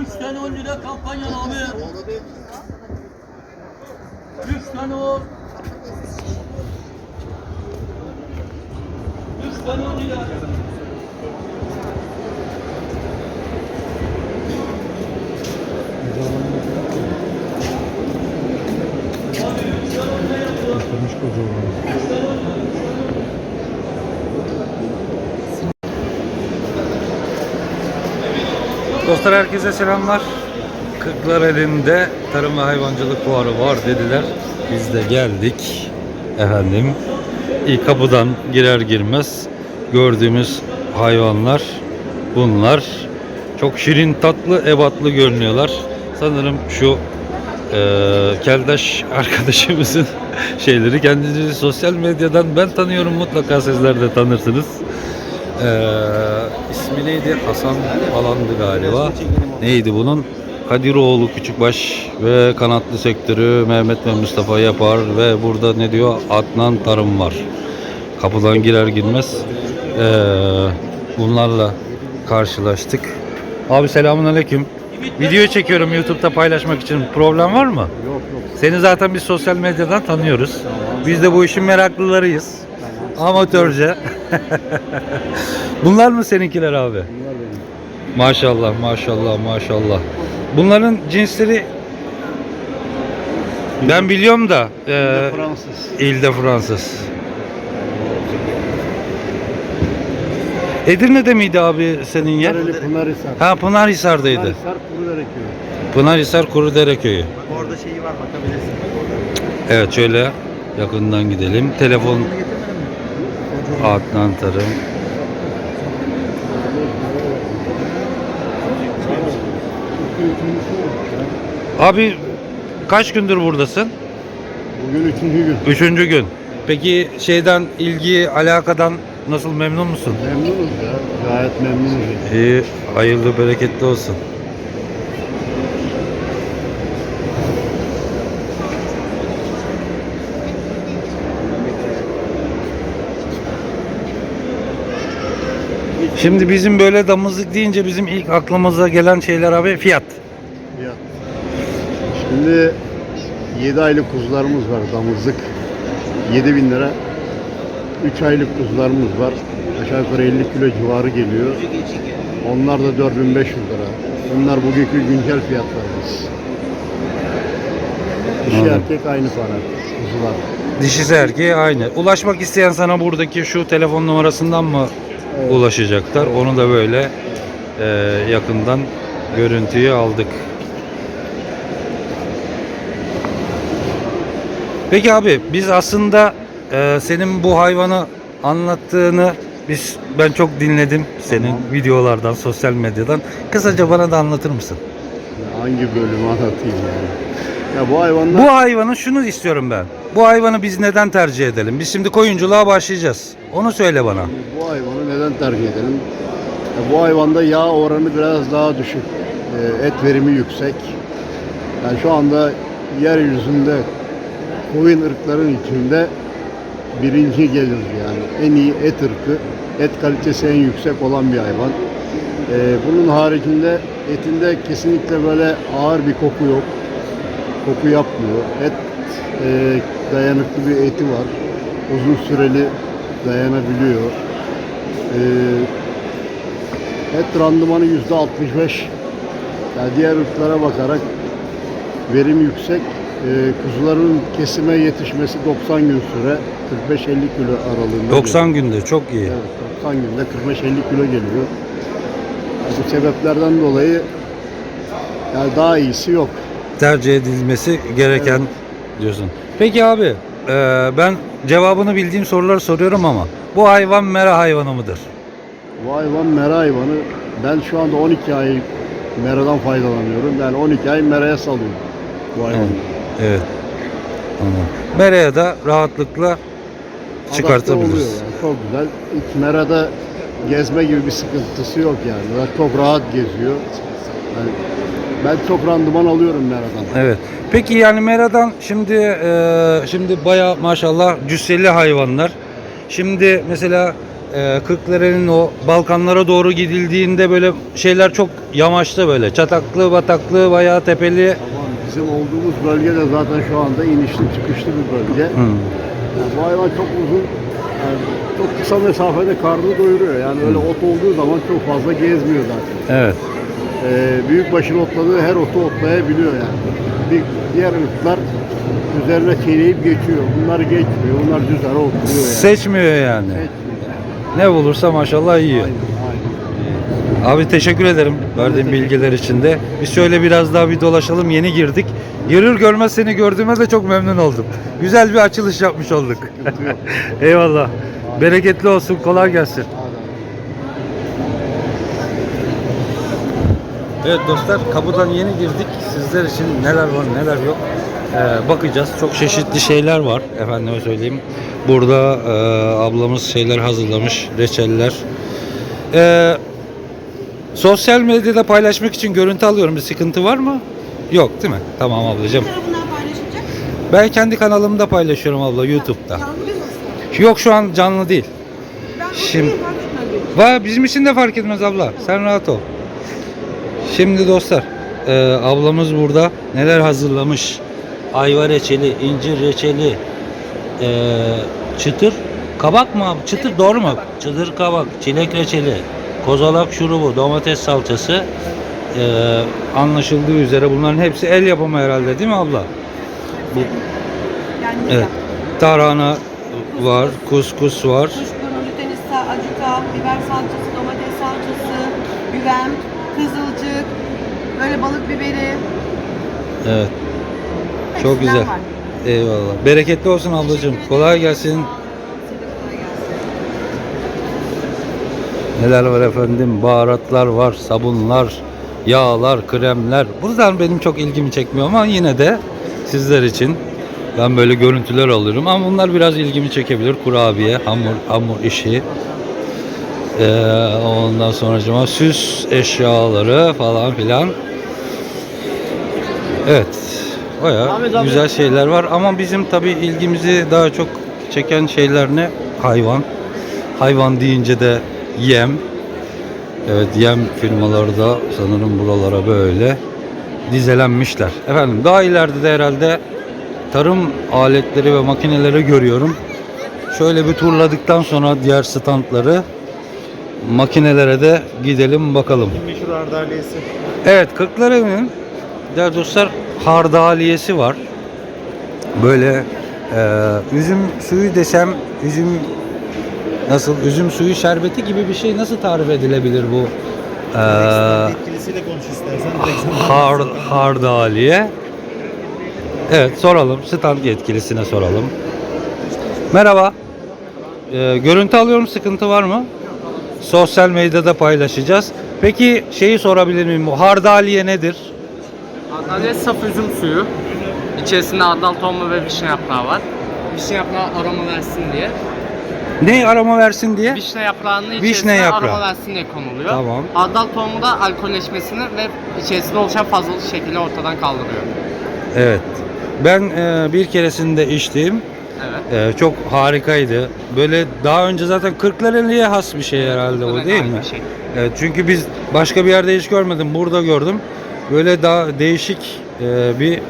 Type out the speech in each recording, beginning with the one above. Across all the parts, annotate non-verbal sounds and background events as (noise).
Üç tane 10 lira kampanya abi. Üç tane on. Üç tane 10 lira. Yapılmış kocaman. Dostlar herkese selamlar. Kırklareli'nde tarım ve hayvancılık fuarı var dediler. Biz de geldik. Efendim ilk kapıdan girer girmez gördüğümüz hayvanlar bunlar. Çok şirin tatlı ebatlı görünüyorlar. Sanırım şu eee Keldaş (laughs) arkadaşımızın (laughs) şeyleri kendinizi sosyal medyadan ben tanıyorum mutlaka sizler de tanırsınız. Eee ismi neydi? Hasan falandı galiba. Neydi bunun? Kadiroğlu Küçükbaş ve kanatlı sektörü Mehmet ve Mustafa yapar ve burada ne diyor? Adnan Tarım var. Kapıdan girer girmez eee, bunlarla karşılaştık. Abi selamun aleyküm. Video çekiyorum YouTube'da paylaşmak için. Problem var mı? Yok yok. Seni zaten biz sosyal medyadan tanıyoruz. Biz de bu işin meraklılarıyız. Amatörce. Bunlar mı seninkiler abi? Bunlar benim. Maşallah, maşallah, maşallah. Bunların cinsleri ben biliyorum da e, Fransız. ilde Fransız. Edirne'de miydi abi senin yer? Pınarhisar. Ha Pınarhisar'daydı. Pınarhisar Kurudere köyü. Pınarhisar Kurudere köyü. Orada şeyi var bakabilirsin. Evet şöyle yakından gidelim. Telefon Adnan Tarım. Abi kaç gündür buradasın? Bugün üçüncü gün. Üçüncü gün. Peki şeyden ilgi alakadan nasıl memnun musun? Memnunuz ya. Gayet memnunuz. İyi, hayırlı bereketli olsun. Şimdi bizim böyle damızlık deyince bizim ilk aklımıza gelen şeyler abi fiyat. Fiyat. Şimdi 7 aylık kuzularımız var damızlık. 7 bin lira. 3 aylık kuzularımız var. Aşağı yukarı 50 kilo civarı geliyor. Onlar da 4500 lira. Bunlar bugünkü güncel fiyatlarımız. Dişi Anladım. erkek aynı para. Kuzular. Dişisi erkeği aynı. Ulaşmak isteyen sana buradaki şu telefon numarasından mı Evet. ulaşacaklar? Onu da böyle e, yakından görüntüyü aldık. Peki abi biz aslında e, senin bu hayvanı anlattığını biz ben çok dinledim senin Tamam. videolardan, sosyal medyadan. Kısaca bana da anlatır mısın? Hangi bölümü anlatayım yani? Ya bu hayvanlar Bu hayvanı şunu istiyorum ben. Bu hayvanı biz neden tercih edelim? Biz şimdi koyunculuğa başlayacağız. Onu söyle bana. bu hayvanı neden tercih edelim? Ya bu hayvanda yağ oranı biraz daha düşük. Ee, Et verimi yüksek. Yani şu anda yeryüzünde koyun ırkların içinde birinci gelir yani. En iyi et ırkı, et kalitesi en yüksek olan bir hayvan. Ee, bunun haricinde etinde kesinlikle böyle ağır bir koku yok. Koku yapmıyor. Et e, dayanıklı bir eti var. Uzun süreli dayanabiliyor. Ee, et randımanı yüzde 65. Yani diğer ırklara bakarak verim yüksek. Ee, kuzuların kesime yetişmesi 90 gün süre. 45-50 kilo aralığında. 90 günde çok iyi. Evet, 90 günde 45-50 kilo geliyor. Yani bu sebeplerden dolayı yani daha iyisi yok. Tercih edilmesi gereken diyorsun. Peki abi e, ben cevabını bildiğim soruları soruyorum ama bu hayvan mera hayvanı mıdır? Bu hayvan mera hayvanı. Ben şu anda 12 ay meradan faydalanıyorum. Yani 12 ay meraya salıyorum bu hayvanı. Evet. Anladım. Meraya da rahatlıkla çıkartabiliriz. yani. Çok güzel. Hiç merada gezme gibi bir sıkıntısı yok yani. Çok rahat geziyor. Yani ben çok randıman alıyorum meradan. Evet. Peki yani meradan şimdi e, şimdi baya maşallah cüsseli hayvanlar. Şimdi mesela e, Kırklareli'nin o Balkanlara doğru gidildiğinde böyle şeyler çok yamaçta böyle. Çataklı, bataklı, bayağı tepeli. Tamam, bizim olduğumuz bölge de zaten şu anda inişli çıkışlı bir bölge. Hı. Yani bu hayvan çok uzun, yani çok kısa mesafede karnını doyuruyor. Yani öyle ot olduğu zaman çok fazla gezmiyor zaten. Evet. Ee, büyükbaşın otladığı her otu otlayabiliyor yani. Bir, diğer ırklar üzerine çiğneyip geçiyor. Bunlar geçmiyor. Bunlar düz ara otluyor yani. Seçmiyor yani. Seçmiyor. Ne bulursa maşallah yiyor. Aynen. Abi teşekkür ederim verdiğin bilgiler için de. Biz şöyle biraz daha bir dolaşalım. Yeni girdik. Görür görmez seni gördüğüme de çok memnun oldum. Güzel bir açılış yapmış olduk. (laughs) Eyvallah. Bereketli olsun. Kolay gelsin. Evet dostlar kapıdan yeni girdik. Sizler için neler var neler yok ee, bakacağız. Çok çeşitli şeyler var efendime söyleyeyim. Burada e, ablamız şeyler hazırlamış. Reçeller. Ee, sosyal medyada paylaşmak için görüntü alıyorum. Bir sıkıntı var mı? Yok değil mi? Tamam ablacığım. Ben kendi kanalımda paylaşıyorum abla YouTube'da. Yok şu an canlı değil. Şimdi-. Va bizim için de fark etmez abla. Sen rahat ol. Şimdi dostlar, e, ablamız burada neler hazırlamış? Ayva reçeli, incir reçeli, e, çıtır kabak mı? abi? Çıtır doğru mu? Çıtır kabak, çilek reçeli, kozalak şurubu, domates salçası. E, anlaşıldığı üzere bunların hepsi el yapımı herhalde değil mi abla? Bu, evet. Tarhana var, kuskus var. Kuşburnu, lütenista, acuta, biber salçası, domates salçası, güven, kızılcık, böyle balık biberi. Evet. Çok hepsinden güzel. var. Eyvallah. Bereketli olsun ablacığım. Kolay gelsin. Kolay. Neler var efendim? Baharatlar var, sabunlar, yağlar, kremler. Buradan benim çok ilgimi çekmiyor ama yine de sizler için ben böyle görüntüler alıyorum. Ama bunlar biraz ilgimi çekebilir. Kurabiye, hamur, hamur işi. Ee, ondan sonra süs eşyaları falan filan. Evet. Baya güzel şeyler var ama bizim tabi ilgimizi daha çok çeken şeyler ne? Hayvan. Hayvan deyince de yem. Evet yem firmaları da sanırım buralara böyle dizelenmişler. Efendim daha ileride de herhalde tarım aletleri ve makineleri görüyorum. Şöyle bir turladıktan sonra diğer standları makinelere de gidelim bakalım. Meşhur ardaliyesi. Evet Kırklareli'nin değerli dostlar hardaliyesi var. Böyle e, üzüm suyu desem üzüm nasıl üzüm suyu şerbeti gibi bir şey nasıl tarif edilebilir bu e, Yetkilisiyle konuş istersen. hard, hardaliye? Evet soralım stand yetkilisine soralım. Merhaba. E, görüntü alıyorum sıkıntı var mı? Sosyal medyada paylaşacağız. Peki şeyi sorabilir miyim? Hardaliye nedir? Antalya saf üzüm suyu. İçerisinde adal tohumu ve vişne yaprağı var. Vişne yaprağı aroma versin diye. Ne aroma versin diye? Vişne yaprağının Vişne içerisine yaprağı. aroma versin diye konuluyor. Tamam. Adal tohumu da alkolleşmesini ve içerisinde oluşan fazlalık şekli ortadan kaldırıyor. Evet. Ben e, bir keresinde içtim. Evet. E, çok harikaydı. Böyle daha önce zaten Kırklareli'ye has bir şey herhalde Evet, değil mi? şey. Evet, çünkü biz başka bir yerde hiç görmedim. Burada gördüm. Böyle daha değişik e, bir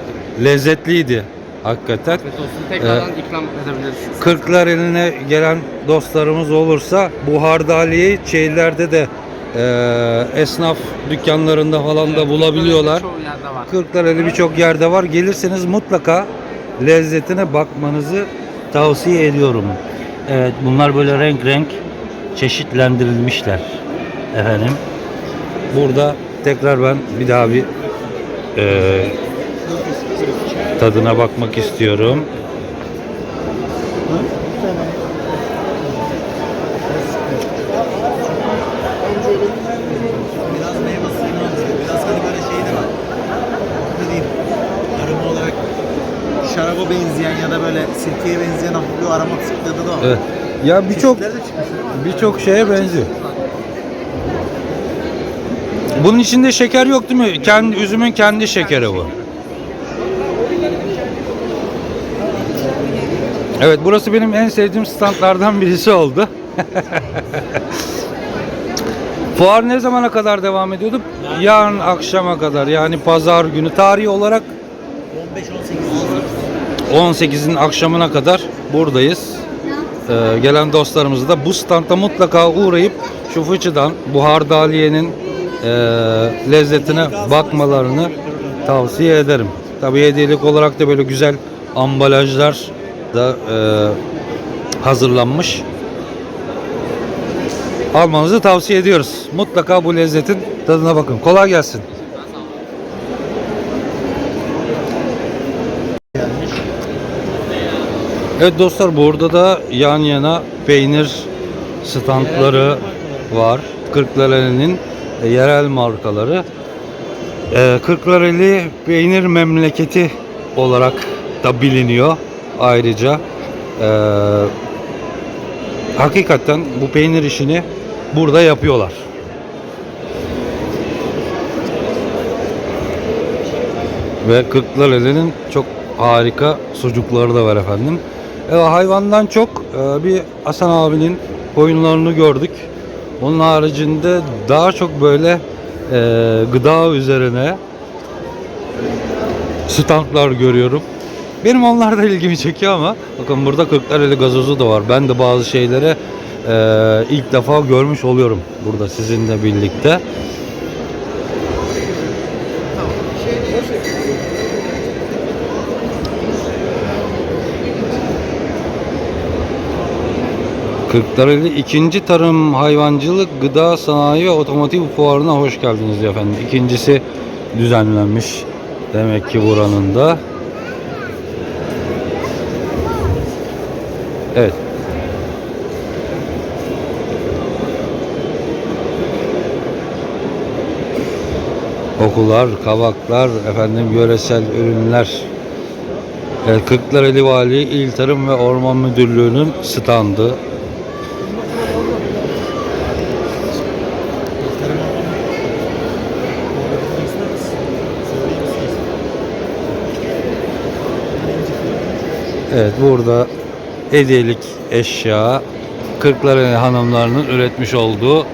lezzetliydi hakikaten. Afiyet olsun. Tekrardan ikram edebilirsiniz. Kırklareli'ne gelen dostlarımız olursa bu hardaliyeyi şeylerde de e, esnaf dükkanlarında falan da bulabiliyorlar. Var. Kırklareli birçok yerde var. Gelirseniz mutlaka lezzetine bakmanızı tavsiye ediyorum. Evet bunlar böyle renk renk çeşitlendirilmişler. Efendim. Burada tekrar ben bir daha bir e, tadına bakmak istiyorum. Biraz meyve suyu olmuş. Biraz hani böyle şey de var. Ne diyeyim? Aroma olarak şaraba benzeyen ya da böyle sirkeye benzeyen bir aromatik tadı da var. Evet. Ya birçok de birçok şeye benziyor. Bunun içinde şeker yok değil mi? Kendi üzümün kendi şekeri bu. Evet burası benim en sevdiğim standlardan birisi oldu. (laughs) Fuar ne zamana kadar devam ediyordu? Yarın akşama kadar yani pazar günü tarihi olarak 18'in akşamına kadar buradayız. Ee, gelen dostlarımız da bu standa mutlaka uğrayıp şu fıçıdan bu hardaliyenin e, lezzetine bakmalarını tavsiye ederim. Tabii hediyelik olarak da böyle güzel ambalajlar da e, hazırlanmış. Almanızı tavsiye ediyoruz. Mutlaka bu lezzetin tadına bakın. Kolay gelsin. Evet dostlar burada da yan yana peynir standları var. Kırklareli'nin e, yerel markaları. E, Kırklareli peynir memleketi olarak da biliniyor ayrıca. E, hakikaten bu peynir işini burada yapıyorlar. Ve Kırklareli'nin çok harika sucukları da var efendim. E, hayvandan çok e, bir Hasan abinin koyunlarını gördük. Onun haricinde daha çok böyle e, gıda üzerine standlar görüyorum. Benim onlar da ilgimi çekiyor ama bakın burada Kırklareli gazozu da var. Ben de bazı şeyleri e, ilk defa görmüş oluyorum burada sizinle birlikte. Kırklareli 2. Tarım Hayvancılık Gıda Sanayi ve Otomotiv Fuarı'na hoş geldiniz efendim. İkincisi düzenlenmiş demek ki buranın da. Evet. Okullar, kavaklar, efendim yöresel ürünler. Kırklareli Vali İl Tarım ve Orman Müdürlüğü'nün standı. Evet burada hediyelik eşya Kırklareli hanımlarının üretmiş olduğu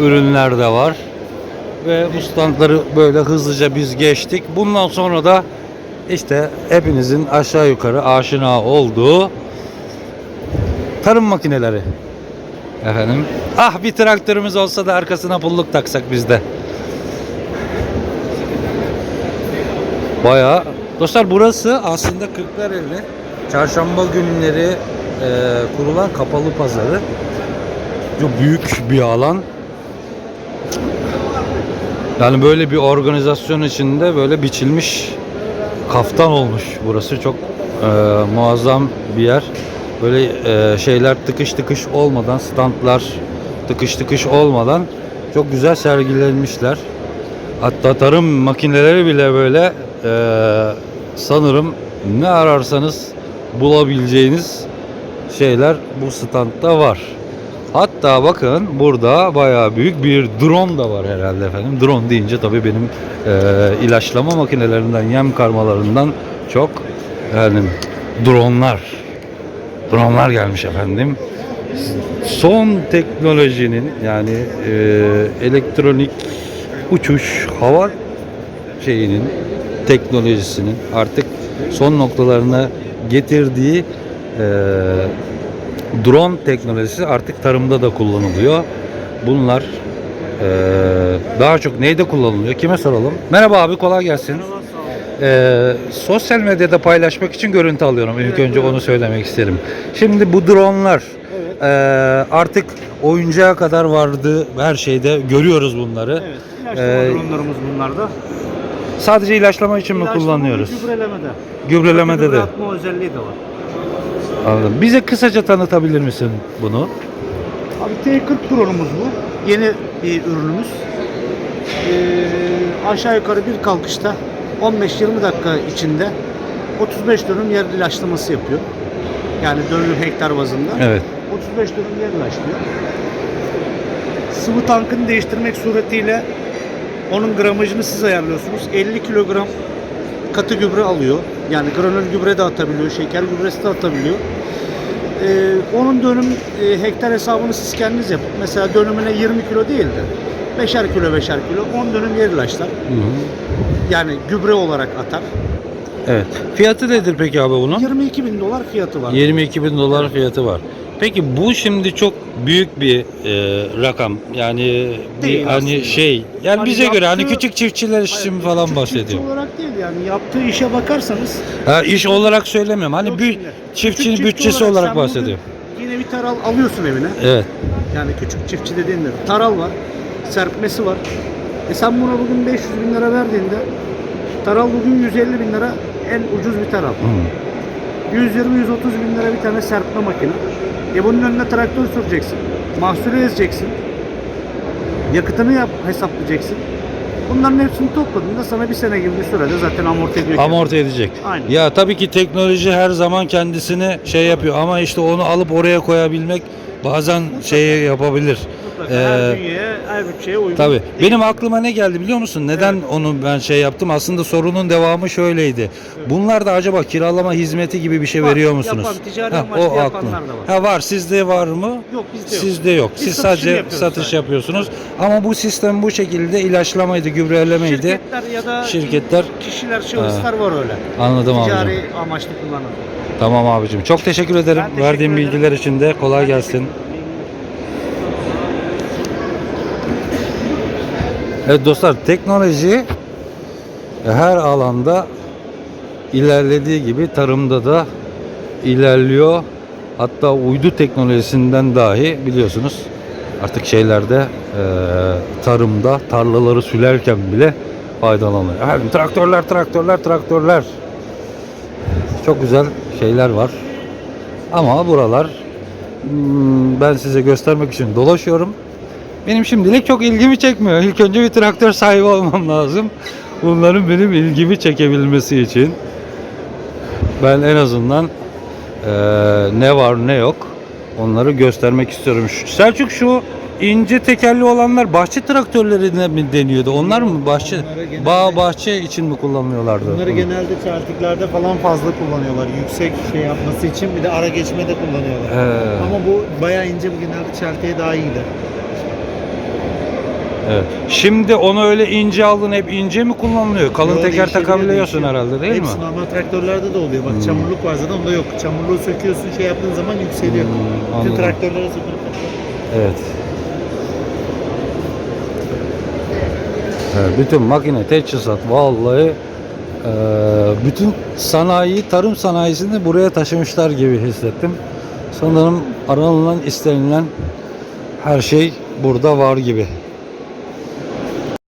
ürünler de var. Ve bu standları böyle hızlıca biz geçtik. Bundan sonra da işte hepinizin aşağı yukarı aşina olduğu tarım makineleri. Efendim. Ah bir traktörümüz olsa da arkasına pulluk taksak biz de. Bayağı. Dostlar burası aslında Kırklareli çarşamba günleri e, kurulan kapalı pazarı. Çok büyük bir alan. Yani böyle bir organizasyon içinde böyle biçilmiş kaftan olmuş burası. Çok e, muazzam bir yer. Böyle e, şeyler tıkış tıkış olmadan, standlar tıkış tıkış olmadan çok güzel sergilenmişler. Hatta tarım makineleri bile böyle e, sanırım ne ararsanız bulabileceğiniz şeyler bu standta var. Hatta bakın burada bayağı büyük bir drone da var herhalde efendim. Drone deyince tabii benim e, ilaçlama makinelerinden, yem karmalarından çok efendim dronlar. Dronlar gelmiş efendim. Son teknolojinin yani e, elektronik uçuş hava şeyinin teknolojisinin artık son noktalarına getirdiği e, drone teknolojisi artık tarımda da kullanılıyor. Bunlar e, daha çok neyde kullanılıyor? Kime soralım? Merhaba abi kolay gelsin. E, sosyal medyada paylaşmak için görüntü alıyorum. İlk önce onu söylemek isterim. Şimdi bu dronelar e, artık oyuncağa kadar vardı her şeyde görüyoruz bunları. Evet, ilaçlama Ee, durumlarımız bunlarda. Sadece ilaçlama için mi İlaçlama kullanıyoruz? ve Gübrelemede. Gübrelemede de. Atma özelliği de var. Anladım. Bize kısaca tanıtabilir misin bunu? Abi T40 Pro'numuz bu. Yeni bir ürünümüz. Ee, aşağı yukarı bir kalkışta 15-20 dakika içinde 35 dönüm yer ilaçlaması yapıyor. Yani dönüm hektar bazında. Evet. 35 dönüm yer ilaçlıyor. Sıvı tankını değiştirmek suretiyle onun gramajını siz ayarlıyorsunuz. 50 kilogram katı gübre alıyor. Yani granül gübre de atabiliyor, şeker gübresi de atabiliyor. Ee, onun dönüm e, hektar hesabını siz kendiniz yapın. Mesela dönümüne 20 kilo değil de 5'er kilo 5'er kilo 10 dönüm yer ilaçlar. Yani gübre olarak atar. Evet. Fiyatı nedir peki abi bunun? 22 bin dolar fiyatı var. 22 bin dolar fiyatı var. Peki bu şimdi çok büyük bir e, rakam. Yani bir Değil hani aslında. şey. Yani Hani bize göre hani yaptığı- küçük çiftçiler için falan Küçük bahsediyor. çiftçi olarak değil yani yaptığı işe bakarsanız Ha, iş olarak söylemiyorum. Hani Yok bir şimdi. çiftçinin Küçük çiftçi bütçesi olarak sen bahsediyor. bugün Yine bir taral alıyorsun evine. Evet. Yani küçük çiftçi dediğinde taral var, serpmesi var. E sen buna bugün 500 bin lira verdiğinde taral bugün 150 bin lira en ucuz bir taral. 120-130 bin lira bir tane serpme makine. E bunun önüne traktör süreceksin. Mahsulü ezeceksin. Yakıtını yap, hesaplayacaksın. Bunların hepsini topladığında sana bir sene gibi bir sürede zaten amorti ediyor. Amorti edecek. Aynen. Ya tabii ki teknoloji her zaman kendisini şey yapıyor ama işte onu alıp oraya koyabilmek bazen şeyi yapabilir. Mutlaka Ee, her bünyeye, her bütçeye uygun. Tabii. değil. Benim aklıma ne geldi biliyor musun? Neden onu ben şey yaptım? Aslında sorunun devamı şöyleydi. Bunlar da acaba kiralama hizmeti gibi bir şey Var, veriyor musunuz? yapan, ticari Ha, o yapanlar aklım. da var. Ha var. Sizde var mı? Yok bizde yok. Sizde yok. Biz Siz sadece satış sadece. yapıyorsunuz. Ama bu sistem bu şekilde ilaçlamaydı, gübrelemeydi. Şirketler ya da Şirketler- kişiler, şahıslar var öyle. Anladım abicim. Ticari amaçlı kullanan. Tamam abicim. Çok teşekkür ederim. Verdiğim ederim. bilgiler için de kolay gelsin. Evet dostlar teknoloji her alanda ilerlediği gibi tarımda da ilerliyor. Hatta uydu teknolojisinden dahi biliyorsunuz artık şeylerde eee, tarımda tarlaları sülerken bile faydalanıyor. Efendim, traktörler traktörler traktörler. Çok güzel şeyler var. Ama buralar hmm, ben size göstermek için dolaşıyorum. Benim şimdilik çok ilgimi çekmiyor. İlk önce bir traktör sahibi olmam lazım. Bunların benim ilgimi çekebilmesi için. Ben en azından eee, ne var ne yok onları göstermek istiyorum. Selçuk şu ince tekerli olanlar bahçe traktörlerine mi deniyordu? Onlar mı bahçe genelde- bağ bahçe için mi kullanıyorlardı? Bunları Bunu? genelde çeltiklerde falan fazla kullanıyorlar. Yüksek şey yapması için bir de ara geçmede kullanıyorlar. He. Ama bu bayağı ince bu genelde çeltiye daha iyi gider. Evet. Şimdi onu öyle ince aldın hep ince mi kullanılıyor? Kalın Yo, teker takabiliyorsun değişiyor. herhalde değil Hepsi mi? normal traktörlerde de oluyor. Bak Hmm. çamurluk var zaten onda yok. Çamurluğu söküyorsun şey yaptığın zaman yükseliyor. Hmm, Bütün anladım. traktörlere sökülüp Evet. Evet, bütün makine, teçhizat vallahi eee, bütün sanayi, tarım sanayisini buraya taşımışlar gibi hissettim. Sanırım aranılan, istenilen her şey burada var gibi.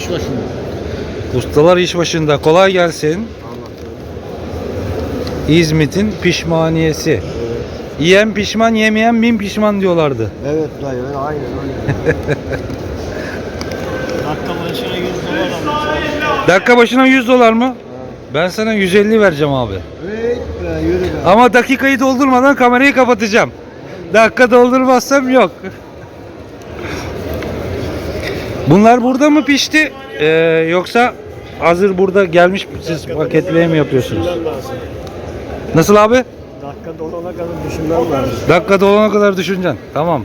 İş başında. Ustalar iş başında. Kolay gelsin. İzmit'in pişmaniyesi. Yiyen pişman, yemeyen bin pişman diyorlardı. Evet dayı aynen aynen. (laughs) Dakika başına 100 dolar almış. Dakika başına 100 dolar mı? Ben sana 150 vereceğim abi. Evet be yürü be. Ama dakikayı doldurmadan kamerayı kapatacağım. Dakika doldurmazsam yok. Bunlar burada mı pişti? Ee, yoksa hazır burada gelmiş siz paketleye mi yapıyorsunuz? Nasıl abi? Dakika dolana kadar düşünmem lazım. Dakika dolana kadar düşüneceksin. Tamam.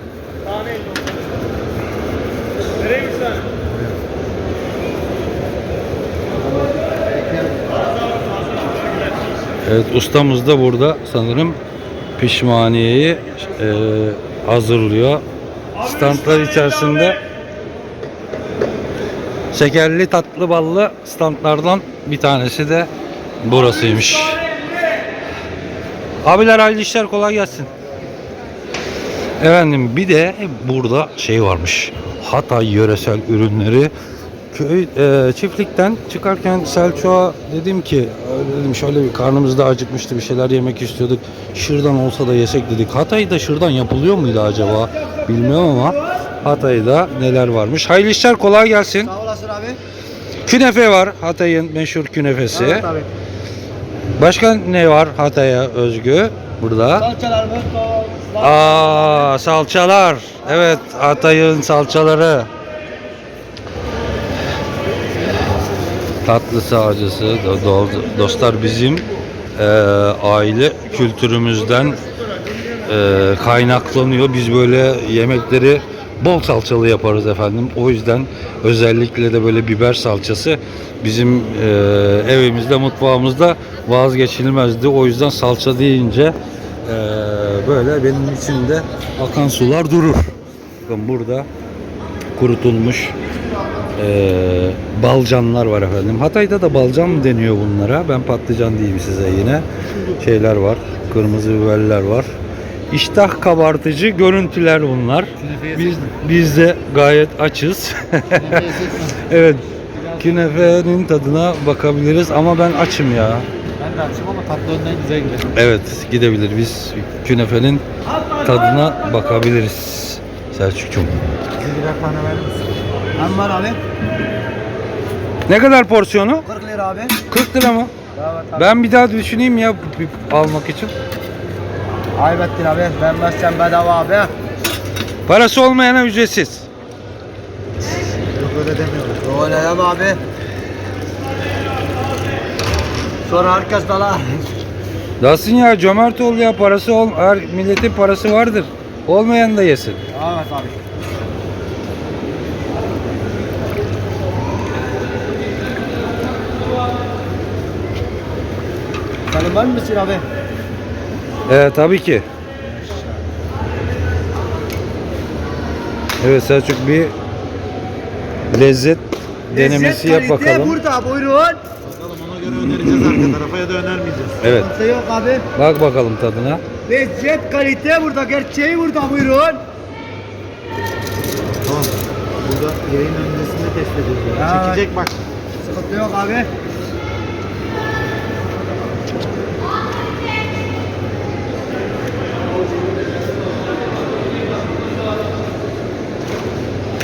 Evet ustamız da burada sanırım pişmaniyeyi e, hazırlıyor. Standlar içerisinde şekerli tatlı ballı standlardan bir tanesi de burasıymış. Abiler hayırlı işler kolay gelsin. Efendim bir de burada şey varmış. Hatay yöresel ürünleri. Köy e, çiftlikten çıkarken Selçuk'a dedim ki "E, dedim şöyle bir karnımız da acıkmıştı bir şeyler yemek istiyorduk. Şırdan olsa da yesek dedik. Hatay'da şırdan yapılıyor muydu acaba? Bilmiyorum ama Hatay'da neler varmış. Hayırlı işler kolay gelsin. Olasın abi. Künefe var Hatay'ın meşhur künefesi. Evet abi. Başka ne var Hatay'a özgü burada? Salçalar mı? Aa salçalar. Evet Hatay'ın salçaları. Tatlısı acısı do- do- dostlar bizim eee, aile kültürümüzden e, kaynaklanıyor. Biz böyle yemekleri bol salçalı yaparız efendim. O yüzden özellikle de böyle biber salçası bizim e, evimizde, mutfağımızda vazgeçilmezdi. O yüzden salça deyince e, böyle benim içimde akan sular durur. Bakın burada kurutulmuş e, balcanlar var efendim. Hatay'da da balcan mı deniyor bunlara? Ben patlıcan diyeyim size yine. Şeyler var. Kırmızı biberler var. İştah kabartıcı görüntüler bunlar. Biz, biz de gayet açız. (laughs) evet. Künefenin tadına bakabiliriz ama ben açım ya. Ben de açım ama tatlı önden güzel gidelim. Evet gidebilir. Biz künefenin tadına bakabiliriz. Selçuk'cum. Hem var abi. Ne kadar porsiyonu? 40 lira abi. 40 lira mı? Ben bir daha düşüneyim ya almak için. Ayvettin abi. Vermezsen bedava abi. Parası olmayana ücretsiz. Yok öyle demiyoruz. Öyle yap abi. Sonra herkes dalar. Dalsın (laughs) ya cömert ol ya parası ol her milletin parası vardır. Olmayan da yesin. Evet abi. Senin var mısın abi? Ee, tabii ki. Evet Selçuk bir lezzet denemesi yap bakalım. burada buyurun. Bakalım ona göre önereceğiz arka (clears throat) tarafa ya da önermeyeceğiz. Evet. Sıkıntı yok abi. Bak bakalım tadına. Lezzet kalite burada. Gerçeği burada buyurun. Tamam. Burada yayın öncesinde test ediyoruz. Evet. Çekecek bak. Sıkıntı yok abi.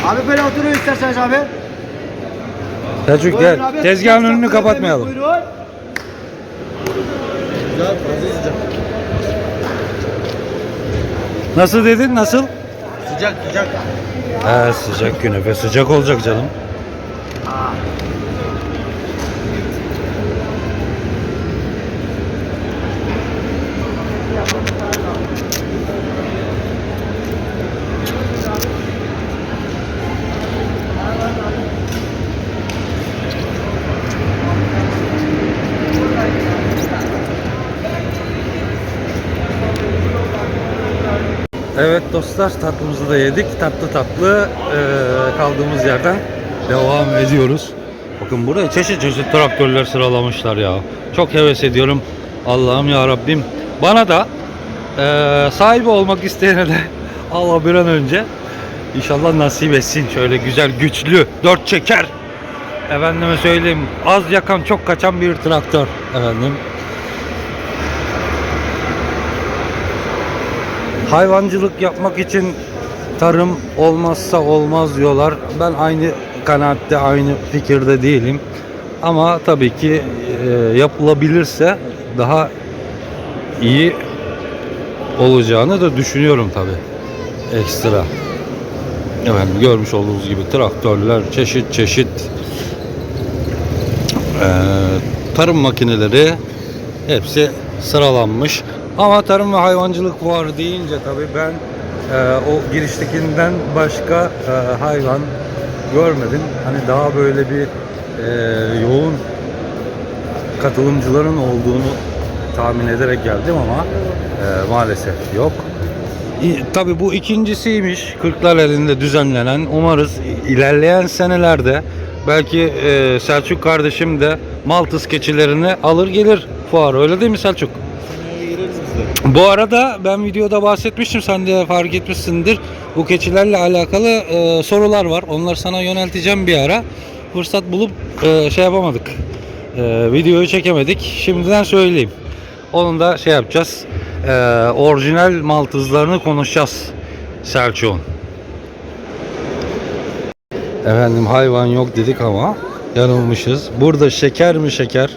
Abi böyle oturuyor isterseniz abi. Selçuk gel. abi. Tezgahın önünü kapatmayalım. Buyurun. Nasıl dedin? Nasıl? Sıcak sıcak. He sıcak künefe sıcak olacak canım. Evet dostlar tatlımızı da yedik. Tatlı tatlı eee, kaldığımız yerden devam ediyoruz. Bakın buraya çeşit çeşit traktörler sıralamışlar ya. Çok heves ediyorum. Allah'ım ya Rabbim. Bana da eee, sahibi olmak isteyene de (laughs) Allah bir an önce inşallah nasip etsin. Şöyle güzel güçlü dört çeker. Efendime söyleyeyim az yakan çok kaçan bir traktör efendim. Hayvancılık yapmak için tarım olmazsa olmaz diyorlar. Ben aynı kanaatte, aynı fikirde değilim. Ama tabii ki e, yapılabilirse daha iyi olacağını da düşünüyorum tabii. Ekstra. Efendim görmüş olduğunuz gibi traktörler, çeşit çeşit e, tarım makineleri hepsi sıralanmış. Ama tarım ve hayvancılık fuarı deyince tabii ben e, o giriştekinden başka e, hayvan görmedim. Hani daha böyle bir e, yoğun katılımcıların olduğunu tahmin ederek geldim ama e, maalesef yok. İ- Tabii bu ikincisiymiş. Kırklar elinde düzenlenen. Umarız ilerleyen senelerde belki e, Selçuk kardeşim de Maltız keçilerini alır gelir fuar. Öyle değil mi Selçuk? Bu arada ben videoda bahsetmiştim. Sen de fark etmişsindir. Bu keçilerle alakalı e, sorular var. Onları sana yönelteceğim bir ara. Fırsat bulup e, şey yapamadık. E, videoyu çekemedik. Şimdiden söyleyeyim. Onun da şey yapacağız. E, orijinal maltızlarını konuşacağız. Selçuk'un. Efendim hayvan yok dedik ama yanılmışız. Burada şeker mi şeker,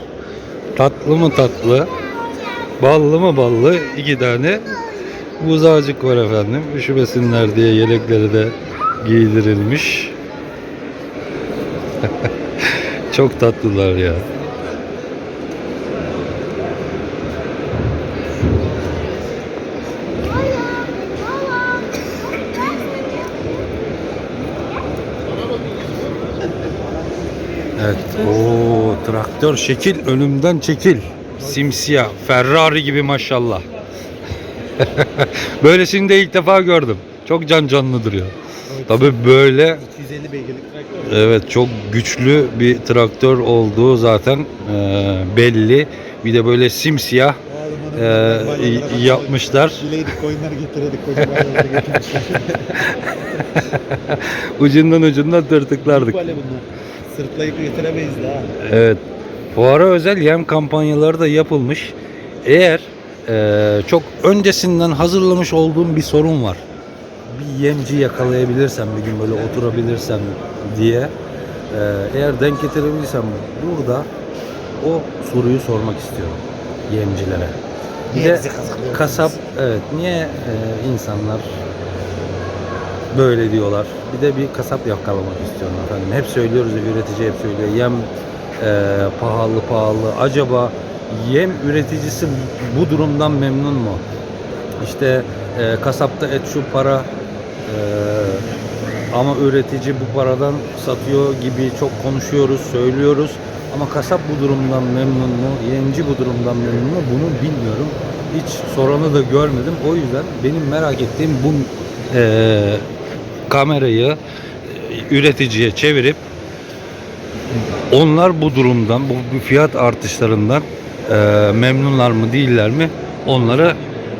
tatlı mı tatlı, Ballı mı ballı iki tane buzağcık var efendim. Üşümesinler diye yelekleri de giydirilmiş. (laughs) Çok tatlılar ya. Evet. o traktör şekil önümden çekil. Simsiyah. Ferrari gibi maşallah. (laughs) Böylesini de ilk defa gördüm. Çok can canlı duruyor. Tabii böyle 250 beygirlik traktör. evet çok güçlü bir traktör olduğu zaten e, belli. Bir de böyle simsiyah e, yapmışlar. Bileydik koyunlar getirdik. (laughs) Ucundan ucundan tırtıklardık. Sırtlayıp getiremeyiz daha. Evet. Fuara özel yem kampanyaları da yapılmış. Eğer eee, çok öncesinden hazırlamış olduğum bir sorun var. Bir yemci yakalayabilirsem bir gün böyle oturabilirsem diye eee, eğer denk getirebilirsem burada o soruyu sormak istiyorum yemcilere. Bir de kasap evet niye eee, insanlar böyle diyorlar. Bir de bir kasap yakalamak istiyorum efendim. Hep söylüyoruz üretici hep söylüyor. Yem pahalı pahalı. Acaba yem üreticisi bu durumdan memnun mu? İşte eee, kasapta et şu para eee, ama üretici bu paradan satıyor gibi çok konuşuyoruz, söylüyoruz. Ama kasap bu durumdan memnun mu? Yemci bu durumdan memnun mu? Bunu bilmiyorum. Hiç soranı da görmedim. O yüzden benim merak ettiğim bu eee, kamerayı e, üreticiye çevirip onlar bu durumdan, bu fiyat artışlarından eee, memnunlar mı değiller mi? Onları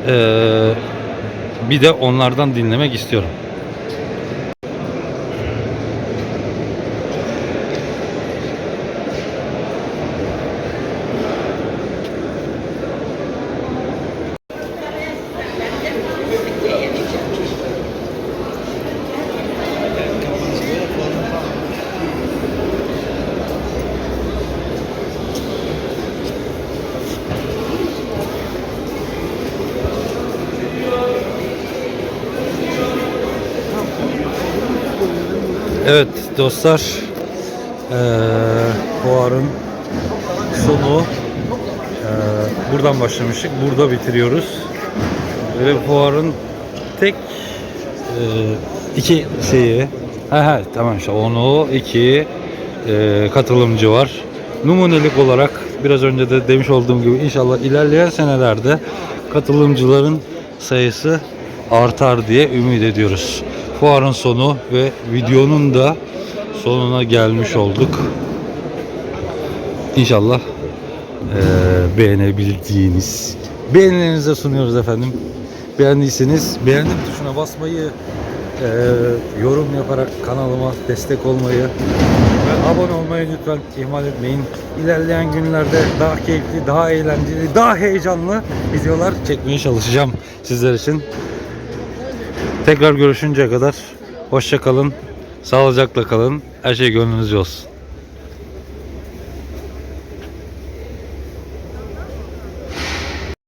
eee, bir de onlardan dinlemek istiyorum. Evet dostlar fuarın sonu eee, buradan başlamıştık burada bitiriyoruz ve fuarın tek eee, iki şeyi ha ha tamam işte onu iki eee, katılımcı var numunelik olarak biraz önce de demiş olduğum gibi inşallah ilerleyen senelerde katılımcıların sayısı artar diye ümit ediyoruz. Fuarın sonu ve videonun da sonuna gelmiş olduk. İnşallah eee beğenebildiğiniz beğenilerinize sunuyoruz efendim. Beğendiyseniz beğendim tuşuna basmayı, eee, yorum yaparak kanalıma destek olmayı ve abone olmayı lütfen ihmal etmeyin. İlerleyen günlerde daha keyifli, daha eğlenceli, daha heyecanlı videolar çekmeye çalışacağım sizler için. Tekrar görüşünceye kadar hoşça kalın, sağlıcakla kalın. Her şey gönlünüzce olsun.